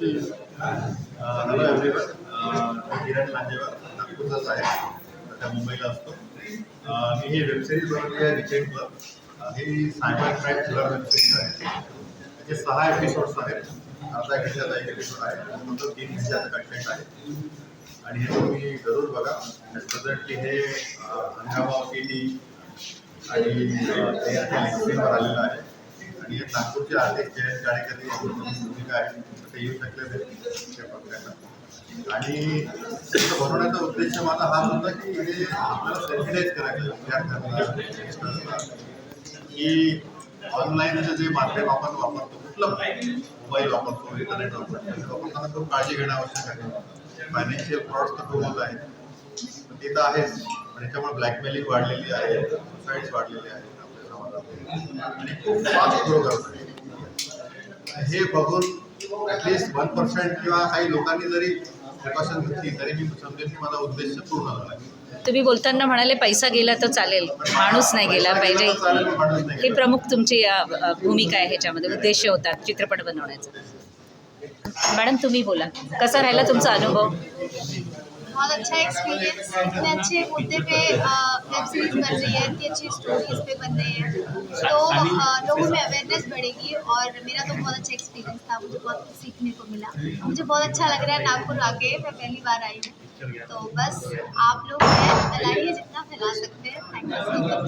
Hello everyone किरण लांजेवर नागपूरचाच आहे सध्या मुंबईला असतो. Uh, मी ही वेबसिरीज बनवली आहे रिचेंटवर ही cyber crime thriller web series आहे. त्याचे सहा एपिसोड्स आहेत. अर्धा एक एक एपिसोड आहे. त्यानंतर तीन दिवसाचा कंटेंट आहे. आणि हे तुम्ही जरूर बघा. प्रेझेंटली हे uh, अंगावा टी टी आणि uh, ते आता आलेलं आहे. की नागपूरचे आर्टिस्ट जयंत गाडेकर यांची भूमिका आहे ते येऊ शकले ते ते आणि बनवण्याचा उद्देश मला हा होता की हे आपल्याला सेन्सिटाईज करायचं विद्यार्थ्यांना की ऑनलाईनचं जे माध्यम आपण वापरतो कुठलं मोबाईल वापरतो इंटरनेट वापरतो ते वापरताना खूप काळजी घेणं आवश्यक आहे. फायनान्शियल फ्रॉड्स तर खूप होत आहेत ते तर आहेच. पण याच्यामुळे ब्लॅकमेलिंग वाढलेली आहे सुसाईड्स वाढलेले आहेत खूप फास्ट ग्रो करत हे बघून ॲटलिस्ट वन पर्सेंट किंवा काही लोकांनी जरी प्रिकॉशन घेतली तरी मी समजेल की माझा उद्देश पूर्ण झाला. तुम्ही बोलताना म्हणाले पैसा गेला तर चालेल माणूस नाही गेला पाहिजे हे. प्रमुख तुमची भूमिका आहे ह्याच्यामध्ये उद्देश होता चित्रपट बनवण्याचा मॅडम तुम्ही बोला कसा राहिला तुमचा अनुभव बहुत अच्छा एक्सपीरियंस इतने अच्छे मुद्दे पे वेब सीरीज़ बन रही है, इतनी अच्छी स्टोरीज पे बन रही है। तो लोगों में अवेयरनेस बढ़ेगी और मेरा तो बहुत अच्छा एक्सपीरियंस था, मुझे बहुत कुछ सीखने को मिला। मुझे बहुत अच्छा लग रहा है नागपुर आके, मैं पहली बार आई हूँ। तो बस, आप लोग फैलाइए जितना फैला सकते हैं थैंक यू सो मच